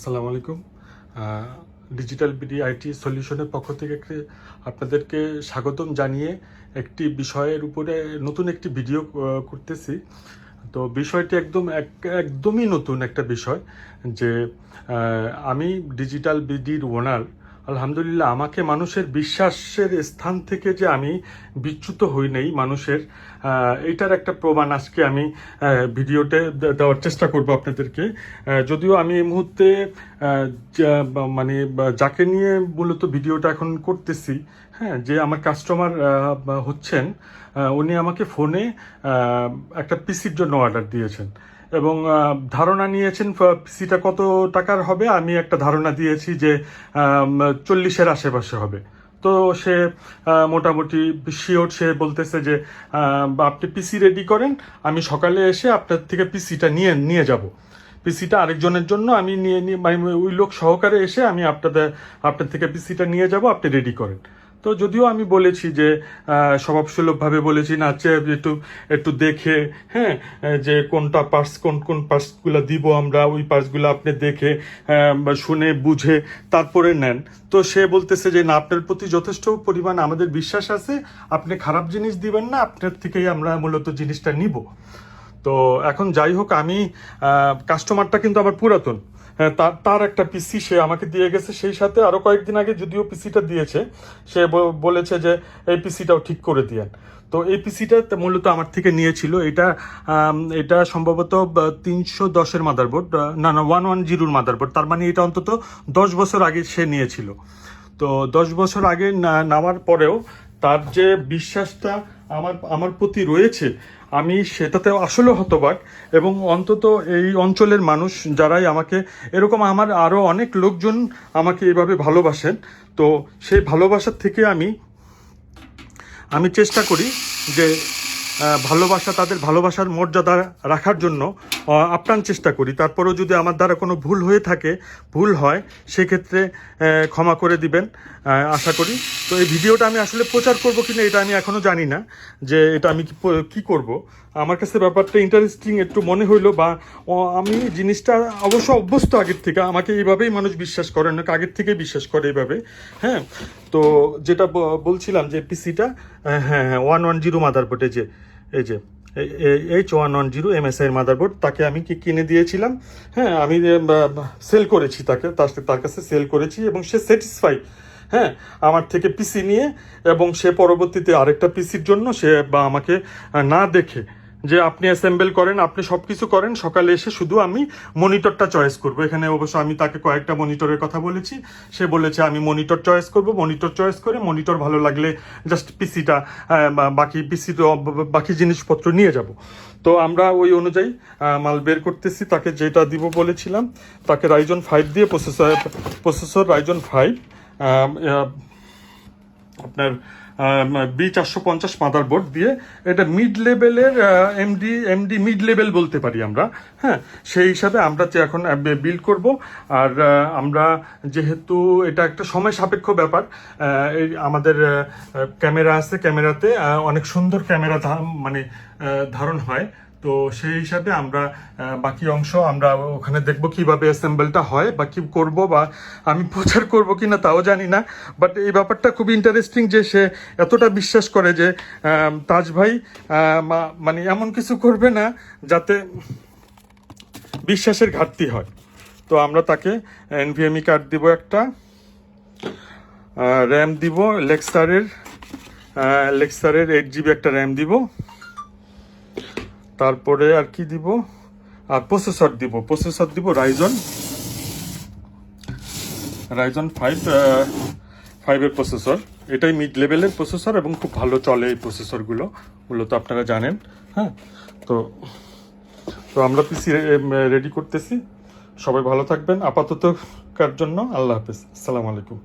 আসসালামু আলাইকুম। Digital BD IT সলিউশনের পক্ষ থেকে একটি- আপনাদেরকে স্বাগতম জানিয়ে একটি বিষয়ের উপরে নতুন একটি ভিডিও করতেছি। তো বিষয়টি একদম এক- একদমই নতুন একটা বিষয় যে আমি ডিজিটাল বিডির ওনার আলহামদুলিল্লাহ, আমাকে মানুষের বিশ্বাসের স্থান থেকে যে আমি বিচ্যুত হই নেই মানুষের এটার একটা প্রমাণ আজকে আমি ভিডিওতে দেওয়ার চেষ্টা করব আপনাদেরকে। যদিও আমি এই মুহূর্তে মানে যাকে নিয়ে মূলত ভিডিওটা এখন করতেছি হ্যাঁ যে আমার কাস্টমার হচ্ছেন উনি আমাকে ফোনে একটা পিসির জন্য অর্ডার দিয়েছেন। এবং ধারণা নিয়েছেন পিসিটা কত টাকার হবে? আমি একটা ধারণা দিয়েছি যে চল্লিশের আশেপাশে হবে। তো সে মোটামুটি শিওর সে বলতেছে যে আপনি পিসি রেডি করেন, আমি সকালে এসে আপনার থেকে পিসিটা নিয়ে নিয়ে যাব। পিসিটা আরেকজনের জন্য আমি নিয়ে নিয়ে মানে ওই লোক সহকারে এসে আমি আপনাদের, আপনার থেকে পিসিটা নিয়ে যাব, আপনি রেডি করেন। তো যদিও আমি বলেছি যে স্বভাবসুলভভাবে বলেছি না, যে একটু একটু দেখে হ্যাঁ যে কোনটা পার্স কোন কোন পার্টসগুলো দিব আমরা, ওই পার্টসগুলো আপনি দেখে শুনে, বুঝে, তারপরে নেন। তো সে বলতেছে যে, না, আপনার প্রতি যথেষ্ট পরিমাণ আমাদের বিশ্বাস আছে, আপনি খারাপ জিনিস দিবেন না, আপনার থেকেই আমরা মূলত জিনিসটা নিব। তো এখন যাই হোক, আমি কাস্টমারটা কিন্তু আমার পুরাতন। তার তার একটা পিসি সে আমাকে দিয়ে গেছে, সেই সাথে আরও কয়েকদিন আগে যদিও পিসিটা দিয়েছে, সে বলেছে যে এই পিসিটাও ঠিক করে দিয়েন। তো এই পিসিটা মূলত আমার থেকে নিয়েছিল, এটা এটা সম্ভবত তিনশো দশের মাদারবোর্ড না না ওয়ান ওয়ান জিরোর মাদারবোর্ড তার মানে এটা অন্তত দশ বছর আগে সে নিয়েছিল। তো দশ বছর আগে নামার পরেও তার যে বিশ্বাসটা আমার আমার প্রতি রয়েছে, আমি সেটাতে আসলে হতবাক এবং অন্তত এই অঞ্চলের মানুষ যারাই আমাকে, এরকম আমার আরও অনেক লোকজন আমাকে এভাবে ভালোবাসেন, তো সেই ভালোবাসার থেকে আমি আমি চেষ্টা করি যে ভালোবাসা, তাদের ভালোবাসার মর্যাদা রাখার জন্য আপ্রাণ চেষ্টা করি। তারপরেও যদি আমার দ্বারা কোনো ভুল হয়ে থাকে, ভুল হয়, সেক্ষেত্রে ক্ষমা করে দিবেন আশা করি। তো এই ভিডিওটা আমি আসলে প্রচার করব কিনা এটা আমি এখনও জানি না, যে এটা আমি কি করব। আমার কাছে ব্যাপারটা ইন্টারেস্টিং একটু মনে হইল বা আমি জিনিসটা অবশ্য অভ্যস্ত আগের থেকে, আমাকে এইভাবেই মানুষ বিশ্বাস করে অনেক আগের থেকেই বিশ্বাস করে এইভাবে হ্যাঁ? তো যেটা বলছিলাম যে পিসিটা হ্যাঁ হ্যাঁ ওয়ান ওয়ান জিরো মাদারবোর্ডে যে, এই যে। এইচ ওয়ান ওয়ান জিরো এমএসআইয়ের মাদারবোর্ড তাকে আমি কি কিনে দিয়েছিলাম? হ্যাঁ আমি সেল করেছি তাকে, তার তার কাছে সেল করেছি এবং সে স্যাটিসফাই হ্যাঁ আমার থেকে পিসি নিয়ে এবং সে পরবর্তীতে আরেকটা পিসির জন্য সে বা আমাকে না দেখে যে আপনি অ্যাসেম্বল করেন, আপনি সব কিছু করেন, সকালে এসে শুধু আমি মনিটরটা চয়েস করব। এখানে অবশ্য আমি তাকে কয়েকটা মনিটরের কথা বলেছি। সে বলেছে, আমি মনিটর চয়েস করব মনিটর চয়েস করে মনিটর ভালো লাগলে জাস্ট পিসিটা বাকি পিসি বাকি জিনিসপত্র নিয়ে যাব। তো আমরা ওই অনুযায়ী মাল বের করতেছি। তাকে যেটা দিব বলেছিলাম, তাকে রাইজন ফাইভ দিয়ে প্রসেসর প্রসেসর রাইজন ফাইভ আপনার বি চারশো পঞ্চাশ মাদার বোর্ড দিয়ে এটা মিড লেভেলের এমডি এমডি মিড লেভেল বলতে পারি আমরা হ্যাঁ? সেই হিসাবে আমরা এখন বিল্ড করব। আর আমরা যেহেতু এটা একটা সময় সাপেক্ষ ব্যাপার আমাদের ক্যামেরা আছে ক্যামেরাতে অনেক সুন্দর ক্যামেরা মানে ধারণ হয়। তো সেই হিসাবে আমরা বাকি অংশ আমরা ওখানে দেখব কীভাবে অ্যাসেম্বলটা হয় বা কী করব বা আমি প্রচার করব কি না তাও জানি না। বাট এই ব্যাপারটা খুব ইন্টারেস্টিং যে সে এতটা বিশ্বাস করে যে তাজ ভাই মানে এমন কিছু করবে না যাতে বিশ্বাসের ঘাটতি হয়। তো আমরা তাকে এনভিএমই কার্ড দিব একটা র্যাম দিব লেক্সারের লেক্সারের এইট জিবি একটা র্যাম দিব। তারপরে আর কি দিব? আর প্রসেসর দিব। প্রসেসর দিব রাইজন রাইজন ফাইভ ফাইভের প্রসেসর এটাই মিড লেভেলের প্রসেসর এবং খুব ভালো চলে এই প্রসেসরগুলো মূলত আপনারা জানেন হ্যাঁ? তো তো আমরা পিসি রেডি করতেছি। সবাই ভালো থাকবেন। আপাতত কার জন্য? আল্লাহ হাফেজ। আসসালামু আলাইকুম।